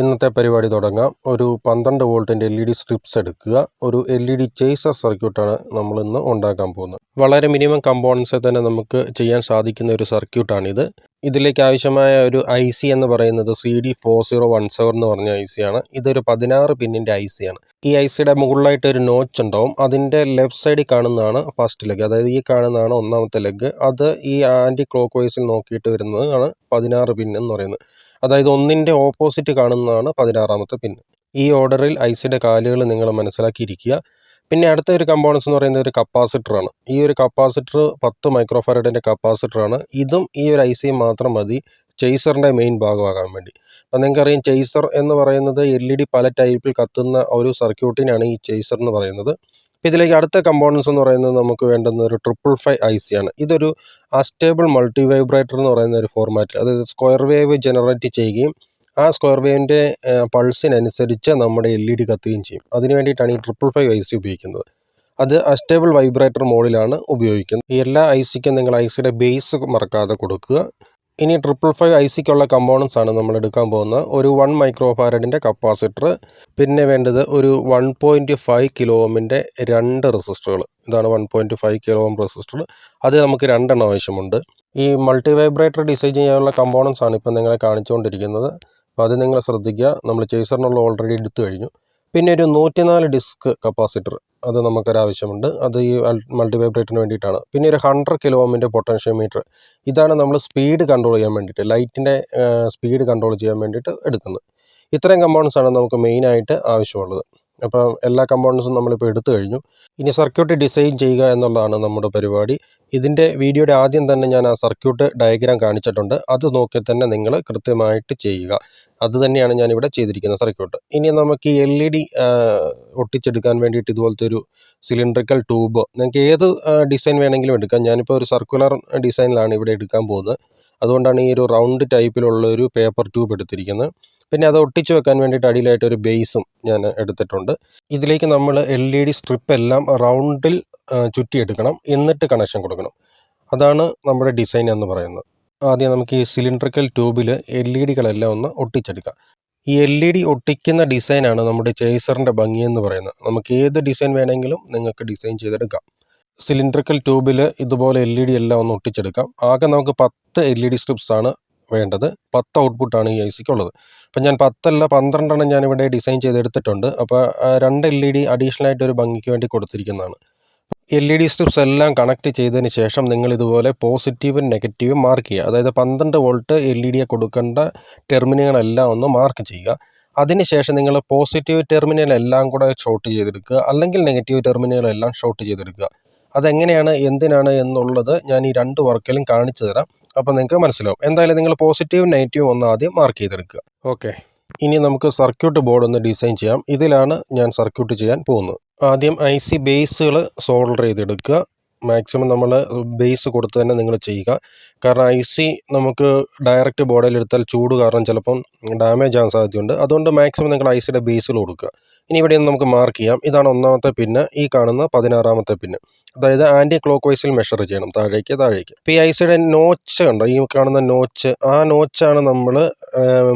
ഇന്നത്തെ പരിപാടി തുടങ്ങാം. ഒരു പന്ത്രണ്ട് വോൾട്ടിന്റെ എൽ ഇ ഡി സ്ട്രിപ്സ് എടുക്കുക. ഒരു എൽ ഇ ഡി ചേസർ സർക്യൂട്ടാണ് നമ്മൾ ഇന്ന് ഉണ്ടാക്കാൻ പോകുന്നത്. വളരെ മിനിമം കമ്പോണൻസിൽ തന്നെ നമുക്ക് ചെയ്യാൻ സാധിക്കുന്ന ഒരു സർക്യൂട്ടാണിത്. ഇതിലേക്ക് ആവശ്യമായ ഒരു ഐ സി എന്ന് പറയുന്നത് C D four zero one seven എന്ന് പറഞ്ഞ ഐ സി ആണ്. ഇതൊരു പതിനാറ് പിന്നിന്റെ ഐ സി ആണ്. ഈ ഐ സിയുടെ മുകളിലായിട്ട് ഒരു നോച്ച് ഉണ്ടാവും. അതിന്റെ ലെഫ്റ്റ് സൈഡിൽ കാണുന്നതാണ് ഫസ്റ്റ് ലെഗ് അതായത് ഈ കാണുന്നതാണ് ഒന്നാമത്തെ ലെഗ് അത് ഈ ആന്റി ക്ലോക്ക് വൈസിൽ നോക്കിയിട്ട് വരുന്നതാണ് പതിനാറ് പിൻ എന്ന് പറയുന്നത്. അതായത് ഒന്നിന്റെ ഓപ്പോസിറ്റ് കാണുന്നതാണ് പതിനാറാമത്തെ പിൻ. ഈ ഓർഡറിൽ ഐസിയുടെ കാലുകൾ നിങ്ങൾ മനസ്സിലാക്കിയിരിക്കുക. പിന്നെ അടുത്ത ഒരു കമ്പോണൻസ് എന്ന് പറയുന്നത് ഒരു കപ്പാസിറ്ററാണ്. ഈ ഒരു കപ്പാസിറ്റർ പത്ത് മൈക്രോഫാരഡിന്റെ കപ്പാസിറ്ററാണ്. ഇതും ഈ ഒരു ഐ മാത്രം മതി. ചെയ്സറിന്റെ മെയിൻ ഭാഗമാകാൻ വേണ്ടി. അപ്പം നിങ്ങൾക്കറിയാം ചെയ്സർ എന്ന് പറയുന്നത് എൽ ഇ ഡി പല ടൈപ്പിൽ കത്തുന്ന ഒരു സർക്യൂട്ടിനാണ് ഈ ചെയ്സർ എന്ന് പറയുന്നത്. അപ്പോൾ ഇതിലേക്ക് അടുത്ത കമ്പോണൻസ് എന്ന് പറയുന്നത് നമുക്ക് വേണ്ടുന്ന ഒരു ട്രിപ്പിൾ ഫൈവ് ഐ സി ആണ്. ഇതൊരു അസ്റ്റേബിൾ മൾട്ടി വൈബ്രേറ്റർ എന്ന് പറയുന്ന ഒരു ഫോർമാറ്റ് അതായത് സ്ക്വയർ വേവ് ജനറേറ്റ് ചെയ്യുകയും ആ സ്ക്വയർ വേവിന്റെ പൾസിനനുസരിച്ച് നമ്മുടെ എൽ ഇ ഡി കത്തുകയും ചെയ്യും. അതിന് വേണ്ടിയിട്ടാണ് ഈ ട്രിപ്പിൾ ഫൈവ് ഐ സി ഉപയോഗിക്കുന്നത്. അത് അസ്റ്റേബിൾ വൈബ്രേറ്റർ മോഡിലാണ് ഉപയോഗിക്കുന്നത്. എല്ലാ ഐ സിക്കും നിങ്ങൾ ഐ സിയുടെ ബേസ് മറക്കാതെ കൊടുക്കുക. ഇനി ട്രിപ്പിൾ ഫൈവ് ഐ സിക്കുള്ള കമ്പോണൻസ് ആണ് നമ്മൾ എടുക്കാൻ പോകുന്നത്. ഒരു വൺ മൈക്രോ ഫാരഡിന്റെ കപ്പാസിറ്റർ പിന്നെ വേണ്ടത് ഒരു വൺ പോയിന്റ് ഫൈവ് കിലോ ഓമിന്റെ രണ്ട് റെസിസ്റ്ററുകൾ ഇതാണ് one point five kilo ohm resistor അത് നമുക്ക് രണ്ടെണ്ണം ആവശ്യമുണ്ട്. ഈ മൾട്ടി വൈബ്രേറ്റർ ഡിസൈൻ ചെയ്യാനുള്ള കമ്പോണൻസ് ആണ് ഇപ്പം നിങ്ങളെ കാണിച്ചുകൊണ്ടിരിക്കുന്നത്. അപ്പോൾ അത് നിങ്ങൾ ശ്രദ്ധിക്കുക. നമ്മൾ ചേസറിനുള്ള ഓൾറെഡി എടുത്തു കഴിഞ്ഞു. പിന്നെ ഒരു നൂറ്റിനാല് ഡിസ്ക് കപ്പാസിറ്റർ അത് നമുക്കൊരാവശ്യമുണ്ട്. അത് ഈ മൾട്ടി വൈബ്രേറ്ററിന് വേണ്ടിയിട്ടാണ്. പിന്നെ ഒരു ഹൺഡ്രഡ് കിലോ ഓമിന്റെ പൊട്ടൻഷ്യോമീറ്റർ ഇതാണ് നമ്മൾ സ്പീഡ് കൺട്രോൾ ചെയ്യാൻ വേണ്ടിയിട്ട് ലൈറ്റിന്റെ സ്പീഡ് കൺട്രോൾ ചെയ്യാൻ വേണ്ടിയിട്ട് എടുക്കുന്നത്. ഇത്രയും കമ്പോണൻസ് ആണ് നമുക്ക് മെയിനായിട്ട് ആവശ്യമുള്ളത്. അപ്പോൾ എല്ലാ കമ്പോണൻസും നമ്മളിപ്പോൾ എടുത്തു കഴിഞ്ഞു. ഇനി സർക്യൂട്ട് ഡിസൈൻ ചെയ്യുക എന്നുള്ളതാണ് നമ്മുടെ പരിപാടി. ഇതിന്റെ വീഡിയോയുടെ ആദ്യം തന്നെ ഞാൻ ആ സർക്യൂട്ട് ഡയഗ്രാം കാണിച്ചിട്ടുണ്ട്. അത് നോക്കി തന്നെ നിങ്ങൾ കൃത്യമായിട്ട് ചെയ്യുക. അത് തന്നെയാണ് ഞാനിവിടെ ചെയ്തിരിക്കുന്ന സർക്യൂട്ട് ഇനി നമുക്ക് എൽ ഇ ഡി ഒട്ടിച്ചെടുക്കാൻ വേണ്ടിയിട്ട് ഇതുപോലത്തെ ഒരു സിലിണ്ടറിക്കൽ ട്യൂബ് നിങ്ങൾക്ക് ഏത് ഡിസൈൻ വേണമെങ്കിലും എടുക്കാം. ഞാനിപ്പോൾ ഒരു സർക്കുലർ ഡിസൈനിലാണ് ഇവിടെ എടുക്കാൻ പോകുന്നത്. അതുകൊണ്ടാണ് ഈ ഒരു റൗണ്ട് ടൈപ്പിലുള്ള ഒരു പേപ്പർ ട്യൂബ് എടുത്തിരിക്കുന്നത്. പിന്നെ അത് ഒട്ടിച്ചു വെക്കാൻ വേണ്ടിയിട്ട് അടിയിലായിട്ട് ഒരു ബേസും ഞാൻ എടുത്തിട്ടുണ്ട്. ഇതിലേക്ക് നമ്മൾ എൽ ഇ ഡി സ്ട്രിപ്പ് എല്ലാം റൗണ്ടിൽ ചുറ്റിയെടുക്കണം. എന്നിട്ട് കണക്ഷൻ കൊടുക്കണം. അതാണ് നമ്മുടെ ഡിസൈൻ എന്ന് പറയുന്നത്. ആദ്യം നമുക്ക് ഈ സിലിണ്ടറിക്കൽ ട്യൂബിൽ എൽ ഇ ഡികളെല്ലാം ഒന്ന് ഒട്ടിച്ചെടുക്കാം. ഈ എൽ ഇ ഡി ഒട്ടിക്കുന്ന ഡിസൈനാണ് നമ്മുടെ ചേസറിന്റെ ഭംഗി എന്ന് പറയുന്നത്. നമുക്ക് ഏത് ഡിസൈൻ വേണമെങ്കിലും നിങ്ങൾക്ക് ഡിസൈൻ ചെയ്തെടുക്കാം. സിലിണ്ടറിക്കൽ ട്യൂബിൽ ഇതുപോലെ എൽ ഇ ഡി എല്ലാം ഒന്ന് ഒട്ടിച്ചെടുക്കാം. ആകെ നമുക്ക് പത്ത് എൽ ഇ ഡി സ്ട്രിപ്സാണ് വേണ്ടത് പത്ത് ഔട്ട്പുട്ടാണ് ഈ ഐ സിക്ക് ഉള്ളത് അപ്പം ഞാൻ പത്തല്ല പന്ത്രണ്ടെണ്ണം ഞാനിവിടെ ഡിസൈൻ ചെയ്തെടുത്തിട്ടുണ്ട്. അപ്പോൾ രണ്ട് എൽ ഇ ഡി അഡീഷണൽ ആയിട്ട് ഒരു ഭംഗിക്ക് വേണ്ടി കൊടുത്തിരിക്കുന്നതാണ്. എൽ ഇ ഡി സ്ട്രിപ്സ് എല്ലാം കണക്ട് ചെയ്തതിന് ശേഷം നിങ്ങൾ ഇതുപോലെ പോസിറ്റീവും നെഗറ്റീവും മാർക്ക് ചെയ്യുക. അതായത് പന്ത്രണ്ട് വോൾട്ട് എൽ ഇ ഡിയെ കൊടുക്കേണ്ട ടെർമിനലുകളെല്ലാം ഒന്ന് മാർക്ക് ചെയ്യുക. അതിനുശേഷം നിങ്ങൾ പോസിറ്റീവ് ടെർമിനൽ എല്ലാം കൂടെ ഷോർട്ട് ചെയ്തെടുക്കുക. അല്ലെങ്കിൽ നെഗറ്റീവ് ടെർമിനലെല്ലാം ഷോർട്ട് ചെയ്തെടുക്കുക. അതെങ്ങനെയാണ് എന്തിനാണ് എന്നുള്ളത് ഞാൻ ഈ രണ്ട് വർക്കിലും കാണിച്ചു തരാം. അപ്പോൾ നിങ്ങൾക്ക് മനസ്സിലാവും. എന്തായാലും നിങ്ങൾ പോസിറ്റീവും നെഗറ്റീവും ഒന്ന് ആദ്യം മാർക്ക് ചെയ്തെടുക്കുക. ഓക്കെ ഇനി നമുക്ക് സർക്യൂട്ട് ബോർഡ് ഒന്ന് ഡിസൈൻ ചെയ്യാം. ഇതിലാണ് ഞാൻ സർക്യൂട്ട് ചെയ്യാൻ പോകുന്നത്. ആദ്യം ഐ സി ബേസുകൾ സോൾഡർ ചെയ്തെടുക്കുക. മാക്സിമം നമ്മൾ ബേസ് കൊടുത്ത് തന്നെ നിങ്ങൾ ചെയ്യുക. കാരണം ഐ സി നമുക്ക് ഡയറക്റ്റ് ബോർഡിൽ എടുത്താൽ ചൂട് കാരണം ചിലപ്പം ഡാമേജ് ആകാൻ സാധ്യതയുണ്ട്. അതുകൊണ്ട് മാക്സിമം നിങ്ങൾ ഐ സിയുടെ ബേസുകൾ കൊടുക്കുക. ഇനി ഇവിടെ നമുക്ക് മാർക്ക് ചെയ്യാം. ഇതാണ് ഒന്നാമത്തെ പിന്ന് ഈ കാണുന്ന പതിനാറാമത്തെ പിന്ന് അതായത് ആന്റി ക്ലോക്ക് വൈസിൽ മെഷർ ചെയ്യണം. താഴേക്ക് താഴേക്ക്. ഇപ്പോൾ ഈ ഐസിയുടെ സിയുടെ നോച്ച് കണ്ടോ? ഈ കാണുന്ന നോച്ച് ആ നോച്ചാണ് നമ്മൾ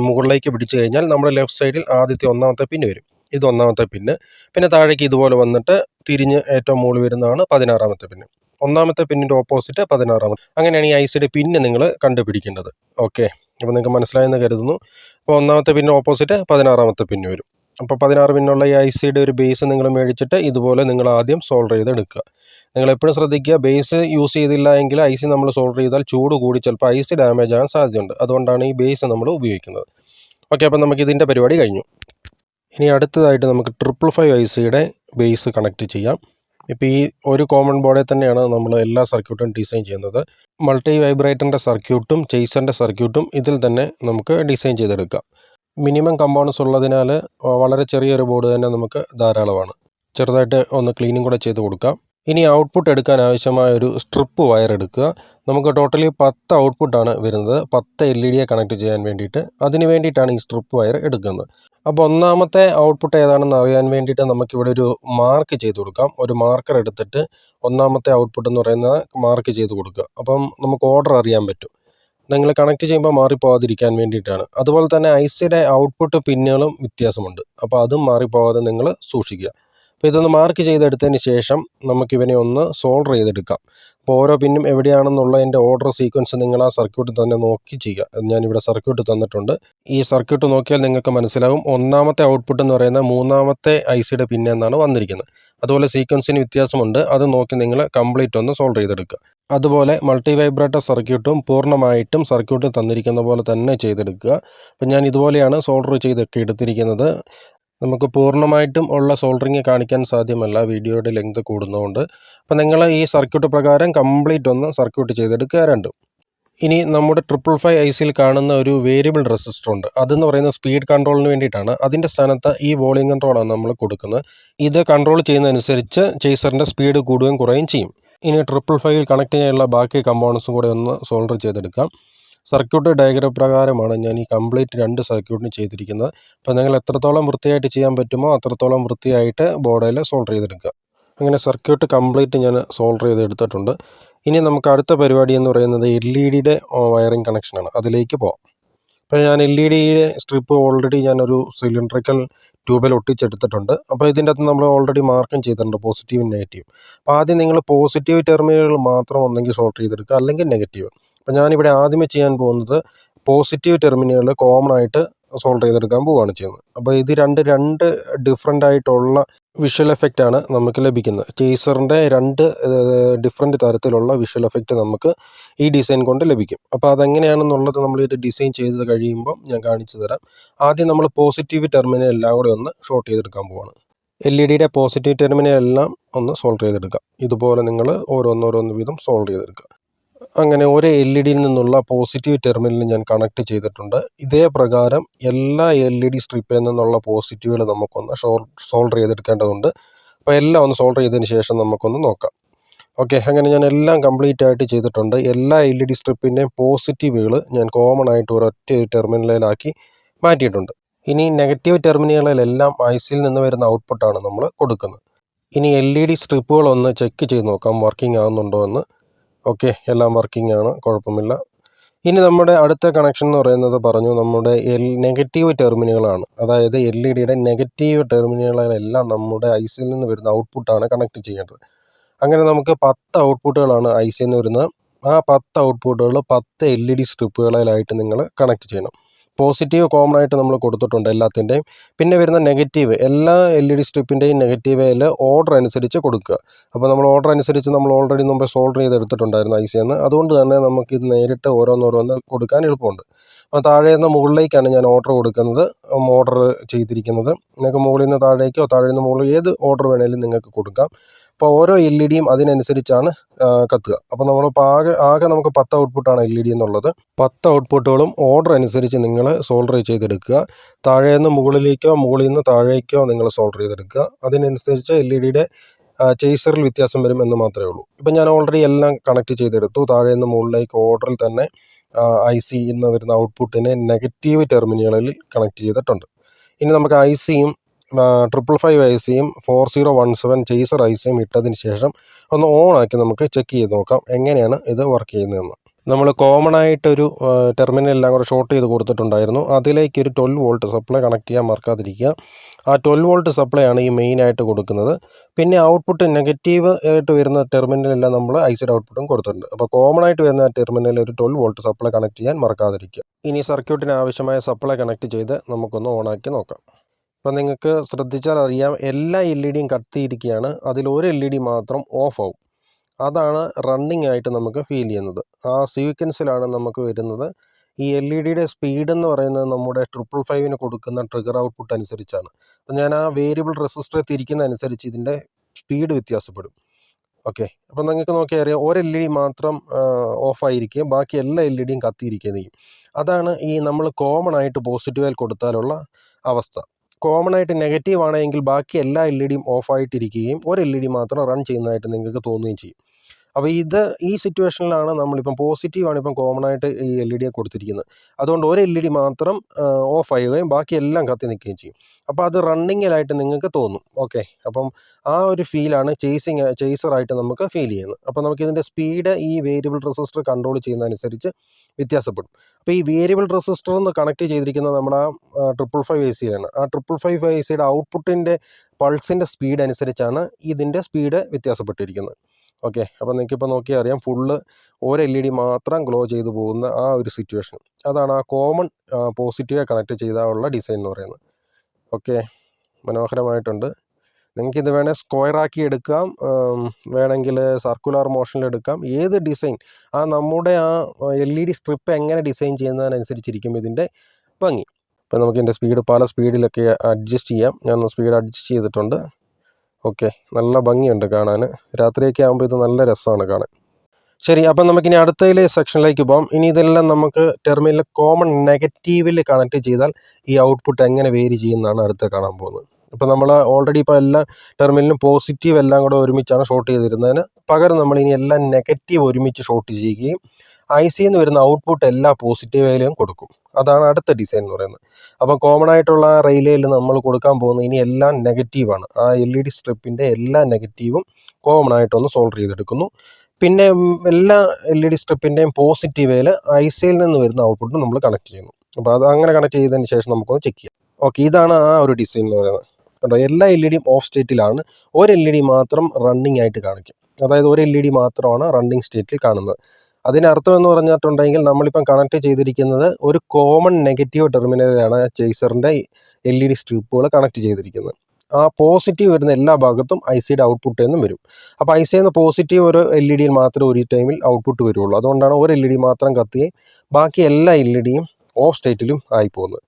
മുകളിലേക്ക് പിടിച്ചു കഴിഞ്ഞാൽ നമ്മുടെ ലെഫ്റ്റ് സൈഡിൽ ആദ്യത്തെ ഒന്നാമത്തെ പിന്ന് വരും. ഇത് ഒന്നാമത്തെ പിന്ന് പിന്നെ താഴേക്ക് ഇതുപോലെ വന്നിട്ട് തിരിഞ്ഞ് ഏറ്റവും മുകളിൽ വരുന്നതാണ് പതിനാറാമത്തെ പിന്ന് ഒന്നാമത്തെ പിന്നിന്റെ ഓപ്പോസിറ്റ് പതിനാറാമത്തെ അങ്ങനെയാണ് ഈ ഐസിയുടെ സിയുടെ പിന്ന് നിങ്ങൾ കണ്ടുപിടിക്കേണ്ടത്. ഓക്കെ അപ്പോൾ നിങ്ങൾക്ക് മനസ്സിലായെന്ന് കരുതുന്നു. അപ്പോൾ ഒന്നാമത്തെ പിന്നിന് ഓപ്പോസിറ്റ് പതിനാറാമത്തെ പിന്ന് വരും. അപ്പോൾ പതിനാറ് പിന്നുള്ള ഈ ഐ സിയുടെ ഒരു ബേസ് നിങ്ങൾ മേടിച്ചിട്ട് ഇതുപോലെ നിങ്ങൾ ആദ്യം സോൾഡർ ചെയ്തെടുക്കുക. നിങ്ങൾ എപ്പോഴും ശ്രദ്ധിക്കുക ബേസ് യൂസ് ചെയ്തില്ല എങ്കിൽ ഐ സി നമ്മൾ സോൾഡർ ചെയ്താൽ ചൂട് കൂടി ചിലപ്പോൾ ഐ സി ഡാമേജ് ആകാൻ സാധ്യതയുണ്ട്. അതുകൊണ്ടാണ് ഈ ബേസ് നമ്മൾ ഉപയോഗിക്കുന്നത്. ഓക്കെ അപ്പോൾ നമുക്ക് ഇതിന്റെ പരിപാടി കഴിഞ്ഞു. ഇനി അടുത്തതായിട്ട് നമുക്ക് ട്രിപ്പിൾ ഫൈവ് ഐ സിയുടെ ബേസ് കണക്ട് ചെയ്യാം. ഇപ്പോൾ ഈ ഒരു കോമൺ ബോർഡിൽ തന്നെയാണ് നമ്മൾ എല്ലാ സർക്യൂട്ടും ഡിസൈൻ ചെയ്യുന്നത്. മൾട്ടി വൈബ്രേറ്ററിന്റെ സർക്യൂട്ടും ചെയ്സറിന്റെ സർക്യൂട്ടും ഇതിൽ തന്നെ നമുക്ക് ഡിസൈൻ ചെയ്തെടുക്കാം. മിനിമം കമ്പോണൻസ് ഉള്ളതിനാൽ വളരെ ചെറിയൊരു ബോർഡ് തന്നെ നമുക്ക് ധാരാളമാണ്. ചെറുതായിട്ട് ഒന്ന് ക്ലീനും കൂടെ ചെയ്ത് കൊടുക്കാം. ഇനി ഔട്ട്പുട്ട് എടുക്കാൻ ആവശ്യമായ ഒരു സ്ട്രിപ്പ് വയർ എടുക്കുക. നമുക്ക് ടോട്ടലി പത്ത് ഔട്ട്പുട്ടാണ് വരുന്നത്. പത്ത് എൽ ഇ ഡിയെ കണക്ട് ചെയ്യാൻ വേണ്ടിയിട്ട്. അതിന് വേണ്ടിയിട്ടാണ് ഈ സ്ട്രിപ്പ് വയർ എടുക്കുന്നത്. അപ്പോൾ ഒന്നാമത്തെ ഔട്ട്പുട്ട് ഏതാണെന്ന് അറിയാൻ വേണ്ടിയിട്ട് നമുക്കിവിടെ ഒരു മാർക്ക് ചെയ്ത് കൊടുക്കാം. ഒരു മാർക്കർ എടുത്തിട്ട് ഒന്നാമത്തെ ഔട്ട്പുട്ട് എന്ന് പറയുന്നത് മാർക്ക് ചെയ്ത് കൊടുക്കുക. അപ്പം നമുക്ക് ഓർഡർ അറിയാൻ പറ്റും. നിങ്ങൾ കണക്ട് ചെയ്യുമ്പോൾ മാറിപ്പോകാതിരിക്കാൻ വേണ്ടിയിട്ടാണ്. അതുപോലെ തന്നെ ഐ സിയുടെ ഔട്ട്പുട്ട് പിന്നുകളും വ്യത്യാസമുണ്ട്. അപ്പോൾ അതും മാറിപ്പോകാതെ നിങ്ങൾ സൂക്ഷിക്കുക. അപ്പോൾ ഇതൊന്ന് മാർക്ക് ചെയ്തെടുത്തതിന് ശേഷം നമുക്കിവനെ ഒന്ന് സോൾഡർ ചെയ്തെടുക്കാം. അപ്പോൾ ഓരോ പിന്നും എവിടെയാണെന്നുള്ളതിന്റെ ഓർഡർ സീക്വൻസ് നിങ്ങൾ ആ സർക്യൂട്ട് തന്നെ നോക്കി ചെയ്യുക. ഞാനിവിടെ സർക്യൂട്ട് തന്നിട്ടുണ്ട്. ഈ സർക്യൂട്ട് നോക്കിയാൽ നിങ്ങൾക്ക് മനസ്സിലാകും ഒന്നാമത്തെ ഔട്ട്പുട്ട് എന്ന് പറയുന്ന മൂന്നാമത്തെ ഐ സിയുടെ പിന്നെന്നാണ് വന്നിരിക്കുന്നത്. അതുപോലെ സീക്വൻസിന് വ്യത്യാസമുണ്ട്. അത് നോക്കി നിങ്ങൾ കംപ്ലീറ്റ് ഒന്ന് സോൾവ് ചെയ്തെടുക്കുക. അതുപോലെ മൾട്ടി വൈബ്രേറ്റർ സർക്യൂട്ടും പൂർണമായിട്ടും സർക്യൂട്ടിൽ തന്നിരിക്കുന്ന പോലെ തന്നെ ചെയ്തെടുക്കുക. അപ്പം ഞാൻ ഇതുപോലെയാണ് സോൾഡർ ചെയ്തൊക്കെ എടുത്തിരിക്കുന്നത്. നമുക്ക് പൂർണമായിട്ടും ഉള്ള സോൾഡറിങ് കാണിക്കാൻ സാധ്യമല്ല. വീഡിയോയുടെ ലെങ്ത് കൂടുന്നതുകൊണ്ട്. അപ്പോൾ നിങ്ങൾ ഈ സർക്യൂട്ട് പ്രകാരം കംപ്ലീറ്റ് ഒന്ന് സർക്യൂട്ട് ചെയ്തെടുക്കുക രണ്ടും. ഇനി നമ്മുടെ ട്രിപ്പിൾ ഫൈവ് ഐ സിയിൽ കാണുന്ന ഒരു വേരിയബിൾ റെസിസ്റ്റർ ഉണ്ട്. അതെന്ന് പറയുന്ന സ്പീഡ് കൺട്രോളിന് വേണ്ടിയിട്ടാണ്. അതിന്റെ സ്ഥാനത്ത് ഈ വോളിയം കൺട്രോളാണ് നമ്മൾ കൊടുക്കുന്നത്. ഇത് കൺട്രോൾ ചെയ്യുന്നതനുസരിച്ച് ചേസറിന്റെ സ്പീഡ് കൂടുകയും കുറയുകയും ചെയ്യും. ഇനി ട്രിപ്പിൾ ഫൈവിൽ കണക്ട് ചെയ്യാനുള്ള ബാക്കി കമ്പോണൻസും കൂടെ ഒന്ന് സോൾഡർ ചെയ്തെടുക്കാം. സർക്യൂട്ട് ഡയഗ്രം പ്രകാരമാണ് ഞാൻ ഈ കംപ്ലീറ്റ് രണ്ട് സർക്യൂട്ടിന് ചെയ്തിരിക്കുന്നത്. അപ്പോൾ നിങ്ങൾ എത്രത്തോളം വൃത്തിയായിട്ട് ചെയ്യാൻ പറ്റുമോ അത്രത്തോളം വൃത്തിയായിട്ട് ബോർഡിൽ സോൾഡർ ചെയ്തെടുക്കുക. അങ്ങനെ സർക്യൂട്ട് കംപ്ലീറ്റ് ഞാൻ സോൾഡർ ചെയ്ത് എടുത്തിട്ടുണ്ട് ഇനി നമുക്ക് അടുത്ത പരിപാടി എന്ന് പറയുന്നത് എൽ ഇ ഡിയുടെ വയറിംഗ് കണക്ഷനാണ് അതിലേക്ക് പോകാം അപ്പോൾ ഞാൻ എൽ ഇ ഡിയുടെ സ്ട്രിപ്പ് ഓൾറെഡി ഞാനൊരു സിലിണ്ടറിക്കൽ ട്യൂബിൽ ഒട്ടിച്ചെടുത്തിട്ടുണ്ട്. അപ്പോൾ ഇതിന്റെ അകത്ത് നമ്മൾ ഓൾറെഡി മാർക്കും ചെയ്തിട്ടുണ്ട് പോസിറ്റീവും നെഗറ്റീവ് അപ്പോൾ ആദ്യം നിങ്ങൾ പോസിറ്റീവ് ടെർമിനലുകൾ മാത്രം ഒന്നെങ്കിൽ സോൾട്ട് ചെയ്തെടുക്കുക അല്ലെങ്കിൽ നെഗറ്റീവ് അപ്പോൾ ഞാനിവിടെ ആദ്യമേ ചെയ്യാൻ പോകുന്നത് പോസിറ്റീവ് ടെർമിനലുകൾ കോമൺ ആയിട്ട് സോൾവ് ചെയ്തെടുക്കാൻ പോവുകയാണ് ചെയ്യുന്നത്. അപ്പോൾ ഇത് രണ്ട് രണ്ട് ഡിഫറെന്റ് ആയിട്ടുള്ള വിഷ്വൽ എഫക്റ്റ് ആണ് നമുക്ക് ലഭിക്കുന്നത്. ചേസറിന്റെ രണ്ട് ഡിഫറെന്റ് തരത്തിലുള്ള വിഷ്വൽ എഫക്റ്റ് നമുക്ക് ഈ ഡിസൈൻ കൊണ്ട് ലഭിക്കും. അപ്പോൾ അതെങ്ങനെയാണെന്നുള്ളത് നമ്മൾ ഇത് ഡിസൈൻ ചെയ്ത് കഴിയുമ്പോൾ ഞാൻ കാണിച്ചു തരാം. ആദ്യം നമ്മൾ പോസിറ്റീവ് ടെർമിനൽ എല്ലാം കൂടെ ഒന്ന് ഷോർട്ട് ചെയ്തെടുക്കാൻ പോവാണ്. എൽ ഇ ഡിയുടെ പോസിറ്റീവ് ടെർമിനൽ എല്ലാം ഒന്ന് സോൾവ് ചെയ്തെടുക്കാം. ഇതുപോലെ നിങ്ങൾ ഓരോന്നോരോന്ന് വീതം സോൾവ് ചെയ്തെടുക്കുക അങ്ങനെ ഒരു എൽ ഇ ഡിയിൽ നിന്നുള്ള പോസിറ്റീവ് ടെർമിനൽ ഞാൻ കണക്ട് ചെയ്തിട്ടുണ്ട്. ഇതേ പ്രകാരം എല്ലാ എൽ ഇ ഡി സ്ട്രിപ്പിൽ നിന്നുള്ള പോസിറ്റീവുകൾ നമുക്കൊന്ന് സോൾഡർ ചെയ്തെടുക്കേണ്ടതുണ്ട്. അപ്പോൾ എല്ലാം ഒന്ന് സോൾഡർ ചെയ്തതിന് ശേഷം നമുക്കൊന്ന് നോക്കാം. ഓക്കെ അങ്ങനെ ഞാൻ എല്ലാം കംപ്ലീറ്റ് ആയിട്ട് ചെയ്തിട്ടുണ്ട്. എല്ലാ എൽ ഇ ഡി സ്ട്രിപ്പിന്റെയും പോസിറ്റീവുകൾ ഞാൻ കോമൺ ആയിട്ട് ഒരൊറ്റ ടെർമിനലിലാക്കി മാറ്റിയിട്ടുണ്ട്. ഇനി നെഗറ്റീവ് ടെർമിനലുകളെല്ലാം ഐസിയിൽ നിന്ന് വരുന്ന ഔട്ട്പുട്ടാണ് നമ്മൾ കൊടുക്കുന്നത്. ഇനി എൽ ഇ ഡി സ്ട്രിപ്പുകളൊന്ന് ചെക്ക് ചെയ്ത് നോക്കാം വർക്കിംഗ് ആകുന്നുണ്ടോ എന്ന്. ഓക്കെ എല്ലാം വർക്കിംഗ് ആണ് കുഴപ്പമില്ല. ഇനി നമ്മുടെ അടുത്ത കണക്ഷൻ എന്ന് പറയുന്നത് പറഞ്ഞു നമ്മുടെ എൽ നെഗറ്റീവ് ടെർമിനലുകളാണ് അതായത് എൽ ഇ ഡിയുടെ നെഗറ്റീവ് ടെർമിനലുകളെല്ലാം നമ്മുടെ ഐ സിയിൽ നിന്ന് വരുന്ന ഔട്ട്പുട്ടാണ് കണക്ട് ചെയ്യേണ്ടത്. അങ്ങനെ നമുക്ക് പത്ത് ഔട്ട്പുട്ടുകളാണ് ഐ സിയിൽ നിന്ന് വരുന്നത്. ആ പത്ത് ഔട്ട്പുട്ടുകൾ പത്ത് എൽ ഇ ഡി സ്ട്രിപ്പുകളിലായിട്ട് നിങ്ങൾ കണക്ട് ചെയ്യണം. പോസിറ്റീവ് കോമൺ ആയിട്ട് നമ്മൾ കൊടുത്തിട്ടുണ്ട് എല്ലാത്തിന്റെയും. പിന്നെ വരുന്ന നെഗറ്റീവ് എല്ലാ എൽ ഇ ഡി സ്ട്രിപ്പിന്റെയും നെഗറ്റീവിൽ ഓർഡർ അനുസരിച്ച് കൊടുക്കുക. അപ്പോൾ നമ്മൾ ഓർഡർ അനുസരിച്ച് നമ്മൾ ഓൾറെഡി മുമ്പേ സോൾഡർ ചെയ്ത് എടുത്തിട്ടുണ്ടായിരുന്നു ഐ സി എന്ന്. അതുകൊണ്ട് തന്നെ നമുക്ക് ഇത് നേരിട്ട് ഓരോന്നോരോന്ന് കൊടുക്കാൻ എളുപ്പമുണ്ട്. അപ്പോൾ താഴെ നിന്ന് മുകളിലേക്കാണ് ഞാൻ ഓർഡർ കൊടുക്കുന്നത് ഓർഡർ ചെയ്തിരിക്കുന്നത്. നിങ്ങൾക്ക് മുകളിൽ നിന്ന് താഴേക്കോ താഴെ നിന്ന് മുകളിൽ ഏത് ഓർഡർ വേണമെങ്കിലും നിങ്ങൾക്ക് കൊടുക്കാം. അപ്പോൾ ഓരോ എൽ ഇ ഡിയും അതിനനുസരിച്ചാണ് കത്തുക. അപ്പോൾ നമ്മൾ ആകെ ആകെ നമുക്ക് പത്ത് ഔട്ട്പുട്ടാണ് എൽ ഇ ഡി എന്നുള്ളത്. പത്ത് ഔട്ട്പുട്ടുകളും ഓർഡർ അനുസരിച്ച് നിങ്ങൾ സോൾഡർ ചെയ്തെടുക്കുക. താഴെ നിന്ന് മുകളിലേക്കോ മുകളിൽ നിന്ന് താഴേക്കോ നിങ്ങൾ സോൾഡർ ചെയ്തെടുക്കുക. അതിനനുസരിച്ച് എൽ ഇ ഡിയുടെ ചേസറിൽ വ്യത്യാസം വരും എന്ന് മാത്രമേ ഉള്ളൂ. ഇപ്പം ഞാൻ ഓൾറെഡി എല്ലാം കണക്ട് ചെയ്തെടുത്തു. താഴെ നിന്ന് മുകളിലേക്ക് ഓർഡറിൽ തന്നെ ഐ സി എന്ന് വരുന്ന ഔട്ട്പുട്ടിനെ നെഗറ്റീവ് ടെർമിനലുകളിൽ കണക്ട് ചെയ്തിട്ടുണ്ട്. ഇനി നമുക്ക് ഐ സിയും ട്രിപ്പിൾ ഫൈവ് ഐ സിയും four zero one seven chaser I സിയും ഇട്ടതിന് ശേഷം ഒന്ന് ഓൺ ആക്കി നമുക്ക് ചെക്ക് ചെയ്ത് നോക്കാം. എങ്ങനെയാണ് ഇത് വർക്ക് ചെയ്യുന്നതെന്ന്. നമ്മൾ കോമൺ ആയിട്ടൊരു ടെർമിനൽ എല്ലാം കൂടെ ഷോർട്ട് ചെയ്ത് കൊടുത്തിട്ടുണ്ടായിരുന്നു. അതിലേക്ക് ഒരു ട്വൽവ് വോൾട്ട് സപ്ലൈ കണക്ട് ചെയ്യാൻ മറക്കാതിരിക്കുക. ആ ട്വൽവ് വോൾട്ട് സപ്ലൈ ആണ് ഈ മെയിൻ ആയിട്ട് കൊടുക്കുന്നത്. പിന്നെ ഔട്ട്പുട്ട് നെഗറ്റീവ് ആയിട്ട് വരുന്ന ടെർമിനലെല്ലാം നമ്മൾ ഐസിഡ് ഔട്ട്പുട്ടും കൊടുത്തിട്ടുണ്ട്. അപ്പോൾ കോമൺ ആയിട്ട് വരുന്ന ടെർമിനലിൽ ഒരു ട്വൽവ് വോൾട്ട് സപ്ലൈ കണക്ട് ചെയ്യാൻ മറക്കാതിരിക്കുക. ഇനി സർക്യൂട്ടിന് ആവശ്യമായ സപ്ലൈ കണക്ട് ചെയ്ത് നമുക്കൊന്ന് ഓണാക്കി നോക്കാം. അപ്പോൾ നിങ്ങൾക്ക് ശ്രദ്ധിച്ചാൽ അറിയാം എല്ലാ എൽ ഇ ഡിയും കത്തിയിരിക്കുകയാണ്. അതിൽ ഒരു എൽ ഇ ഡി മാത്രം ഓഫ് ആവും. അതാണ് റണ്ണിങ് ആയിട്ട് നമുക്ക് ഫീൽ ചെയ്യുന്നത്. ആ സീക്വൻസിലാണ് നമുക്ക് വരുന്നത്. ഈ എൽ ഇ ഡിയുടെ സ്പീഡ് എന്ന് പറയുന്നത് നമ്മുടെ ട്രിപ്പിൾ ഫൈവിന് കൊടുക്കുന്ന ട്രിഗർ ഔട്ട്പുട്ട് അനുസരിച്ചാണ്. അപ്പം ഞാൻ ആ വേരിയബിൾ റെസിസ്റ്റർ തിരിക്കുന്ന അനുസരിച്ച് ഇതിന്റെ സ്പീഡ് വ്യത്യാസപ്പെടും. ഓക്കെ അപ്പം നിങ്ങൾക്ക് നോക്കിയാൽ അറിയാം ഒരു എൽ ഇ ഡി മാത്രം ഓഫായിരിക്കുകയും ബാക്കി എല്ലാ എൽ ഇ ഡിയും കത്തിയിരിക്കുകയും അതാണ് ഈ നമ്മൾ കോമൺ ആയിട്ട് പോസിറ്റീവായി കൊടുത്താലുള്ള അവസ്ഥ. കോമൺ ആയിട്ട് നെഗറ്റീവ് ആണെങ്കിൽ ബാക്കി എല്ലാ എൽ ഇ ഡിയും ഓഫായിട്ടിരിക്കുകയും ഒരു എൽ ഇ ഡി മാത്രം റൺ ചെയ്യുന്നതായിട്ട് നിങ്ങൾക്ക് തോന്നുകയും ചെയ്യും. അപ്പോൾ ഇത് ഈ സിറ്റുവേഷനിലാണ് നമ്മളിപ്പം പോസിറ്റീവാണ് ഇപ്പം കോമൺ ആയിട്ട് ഈ എൽ ഇ ഡിയെ കൊടുത്തിരിക്കുന്നത്. അതുകൊണ്ട് ഒരു എൽ ഇ ഡി മാത്രം ഓഫ് ആയുകയും ബാക്കി എല്ലാം കത്തി നിൽക്കുകയും ചെയ്യും. അപ്പോൾ അത് റണ്ണിങ്ങിലായിട്ട് നിങ്ങൾക്ക് തോന്നും. ഓക്കെ. അപ്പം ആ ഒരു ഫീലാണ് ചേസിങ് ചേസറായിട്ട് നമുക്ക് ഫീൽ ചെയ്യുന്നത്. അപ്പോൾ നമുക്ക് ഇതിന്റെ സ്പീഡ് ഈ വേരിയബിൾ റെസിസ്റ്റർ കൺട്രോൾ ചെയ്യുന്നതനുസരിച്ച് വ്യത്യാസപ്പെടും. അപ്പോൾ ഈ വേരിയബിൾ റെസിസ്റ്റർ എന്ന് കണക്ട് ചെയ്തിരിക്കുന്നത് നമ്മുടെ ട്രിപ്പിൾ ഫൈവ് എ സിയിലാണ്. ആ ട്രിപ്പിൾ ഫൈവ് എ സിയുടെ ഔട്ട്പുട്ടിന്റെ പൾസിന്റെ സ്പീഡ് അനുസരിച്ചാണ് ഇതിന്റെ സ്പീഡ് വ്യത്യാസപ്പെട്ടിരിക്കുന്നത്. ഓക്കെ. അപ്പോൾ നിങ്ങൾക്കിപ്പോൾ നോക്കിയാൽ അറിയാം ഫുള്ള് ഒരു എൽ ഇ ഡി മാത്രം ഗ്ലോ ചെയ്തു പോകുന്ന ആ ഒരു സിറ്റുവേഷൻ. അതാണ് ആ കോമൺ പോസിറ്റീവ് കണക്ട് ചെയ്താലുള്ള ഡിസൈൻ എന്ന് പറയുന്നത്. ഓക്കെ. മനോഹരമായിട്ടുണ്ട്. നിങ്ങൾക്കിത് വേണേൽ സ്ക്വയറാക്കി എടുക്കാം വേണമെങ്കിൽ സർക്കുലർ മോഷനിൽ എടുക്കാം. ഏത് ഡിസൈൻ? ആ നമ്മുടെ ആ എൽ ഇ ഡി സ്ട്രിപ്പ് എങ്ങനെ ഡിസൈൻ ചെയ്യുന്നതിനനുസരിച്ചിരിക്കും ഇതിന്റെ ഭംഗി. ഇപ്പോൾ നമുക്ക് ഇതിന്റെ സ്പീഡ് പല സ്പീഡിലൊക്കെ അഡ്ജസ്റ്റ് ചെയ്യാം. ഞാൻ സ്പീഡ് അഡ്ജസ്റ്റ് ചെയ്തിട്ടുണ്ട്. ഓക്കെ. നല്ല ഭംഗിയുണ്ട് കാണാൻ രാത്രിയൊക്കെ ആകുമ്പോൾ ഇത് നല്ല രസമാണ് കാണാൻ. ശരി അപ്പം നമുക്കിനി അടുത്തതിലെ സെക്ഷനിലേക്ക് പോകാം ഇനി ഇതെല്ലാം നമുക്ക് ടെർമിനൽ കോമൺ നെഗറ്റീവിൽ കണക്ട് ചെയ്താൽ ഈ ഔട്ട്പുട്ട് എങ്ങനെ വേരി ചെയ്യുന്നതാണ് അടുത്ത കാണാൻ പോകുന്നത്. ഇപ്പോൾ നമ്മൾ ഓൾറെഡി ഇപ്പോൾ എല്ലാ ടെർമിനലും പോസിറ്റീവ് എല്ലാം കൂടെ ഒരുമിച്ചാണ് ഷോർട്ട് ചെയ്തിരുന്നതിന് പകരം നമ്മൾ ഇനി എല്ലാം നെഗറ്റീവ് ഒരുമിച്ച് ഷോർട്ട് ചെയ്യുകയും ഐ സിയിൽ നിന്ന് വരുന്ന ഔട്ട്പുട്ട് എല്ലാ പോസിറ്റീവിലും കൊടുക്കും. അതാണ് അടുത്ത ഡിസൈൻ എന്ന് പറയുന്നത്. അപ്പോൾ കോമൺ ആയിട്ടുള്ള റെയിലേയിൽ നമ്മൾ കൊടുക്കാൻ പോകുന്നത് ഇനി എല്ലാം നെഗറ്റീവാണ് ആ എൽ ഇ ഡി സ്ട്രിപ്പിന്റെ എല്ലാ നെഗറ്റീവും കോമൺ ആയിട്ടൊന്ന് സോൾവ് ചെയ്തെടുക്കുന്നു. പിന്നെ എല്ലാ എൽ ഇ ഡി സ്ട്രിപ്പിന്റെയും പോസിറ്റീവേൽ ഐ സിയിൽ നിന്ന് വരുന്ന ഔട്ട്പുട്ട് നമ്മൾ കണക്ട് ചെയ്യുന്നു. അപ്പോൾ അത് അങ്ങനെ കണക്ട് ചെയ്തതിന് ശേഷം നമുക്കൊന്ന് ചെക്ക് ചെയ്യാം. ഓക്കെ ഇതാണ് ആ ഒരു ഡിസൈൻ എന്ന് പറയുന്നത്. കണ്ടോ എല്ലാ എൽ ഇ ഡിയും ഓഫ് സ്റ്റേറ്റിലാണ് ഒരു എൽ ഇ ഡി മാത്രം റണ്ണിങ് ആയിട്ട് കാണിക്കും. അതായത് ഒരു എൽ ഇ ഡി മാത്രമാണ് റണ്ണിങ് സ്റ്റേറ്റിൽ കാണുന്നത്. അതിനർത്ഥം എന്ന് പറഞ്ഞിട്ടുണ്ടെങ്കിൽ നമ്മളിപ്പം കണക്ട് ചെയ്തിരിക്കുന്നത് ഒരു കോമൺ നെഗറ്റീവ് ടെർമിനലാണ് ചേസറിന്റെ എൽ ഇ ഡി സ്ട്രിപ്പുകൾ കണക്ട് ചെയ്തിരിക്കുന്നത്. ആ പോസിറ്റീവ് വരുന്ന എല്ലാ ഭാഗത്തും ഐ സിയുടെ ഔട്ട്പുട്ട് എന്നും വരും. അപ്പോൾ ഐ സി എന്ന പോസിറ്റീവ് ഒരു എൽ ഇ ഡിയിൽ മാത്രമേ ഒരു ടൈമിൽ ഔട്ട്പുട്ട് വരുള്ളൂ. അതുകൊണ്ടാണ് ഒരു എൽ ഇ ഡി മാത്രം കത്തുകയും ബാക്കി എല്ലാ എൽ ഇ ഡിയും ഓഫ് സ്റ്റേറ്റിലും ആയി പോകുന്നത്.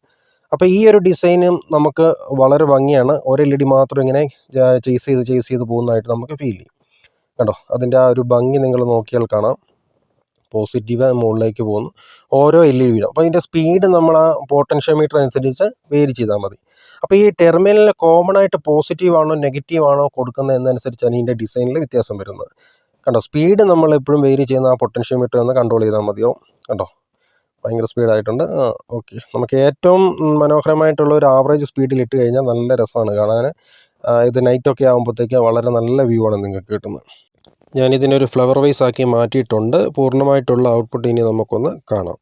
അപ്പോൾ ഈ ഒരു ഡിസൈനും നമുക്ക് വളരെ ഭംഗിയാണ്. ഒരു എൽ ഇ ഡി മാത്രം ഇങ്ങനെ ചേസ് ചെയ്ത് ചേസ് ചെയ്ത് പോകുന്നതായിട്ട് നമുക്ക് ഫീൽ ചെയ്യും. കണ്ടോ? അതിന്റെ ആ ഒരു ഭംഗി നിങ്ങൾ നോക്കിയാൽ കാണാം. പോസിറ്റീവ് മുകളിലേക്ക് പോകുന്നു. ഓരോ എൽ ഇ ഡിയിലും അപ്പോൾ ഇതിന്റെ സ്പീഡ് നമ്മൾ ആ പൊട്ടൻഷ്യോമീറ്റർ അനുസരിച്ച് വേരി ചെയ്താൽ മതി. അപ്പോൾ ഈ ടെർമിനൽ കോമൺ ആയിട്ട് പോസിറ്റീവ് ആണോ നെഗറ്റീവ് ആണോ കൊടുക്കുന്നത് എന്നനുസരിച്ചാണ് ഇതിന്റെ ഡിസൈനിൽ വ്യത്യാസം വരുന്നത്. കണ്ടോ? സ്പീഡ് നമ്മൾ എപ്പോഴും വേരി ചെയ്യുന്ന ആ പൊട്ടൻഷ്യോമീറ്റർ ഒന്ന് കൺട്രോൾ ചെയ്താൽ മതിയോ കണ്ടോ? ഭയങ്കര സ്പീഡായിട്ടുണ്ട് ഓക്കെ നമുക്ക് ഏറ്റവും മനോഹരമായിട്ടുള്ള ഒരു ആവറേജ് സ്പീഡിൽ ഇട്ട് കഴിഞ്ഞാൽ നല്ല രസമാണ് കാണാൻ ഇത് നൈറ്റൊക്കെ ആകുമ്പോഴത്തേക്ക് വളരെ നല്ല വ്യൂ ആണ് നിങ്ങൾക്ക് കിട്ടുന്നത്. ഞാനിതിനൊരു ഫ്ലവർ വൈസ് ആക്കി മാറ്റിയിട്ടുണ്ട്. പൂർണമായിട്ടുള്ള ഔട്ട്പുട്ട് ഇനി നമുക്കൊന്ന് കാണാം.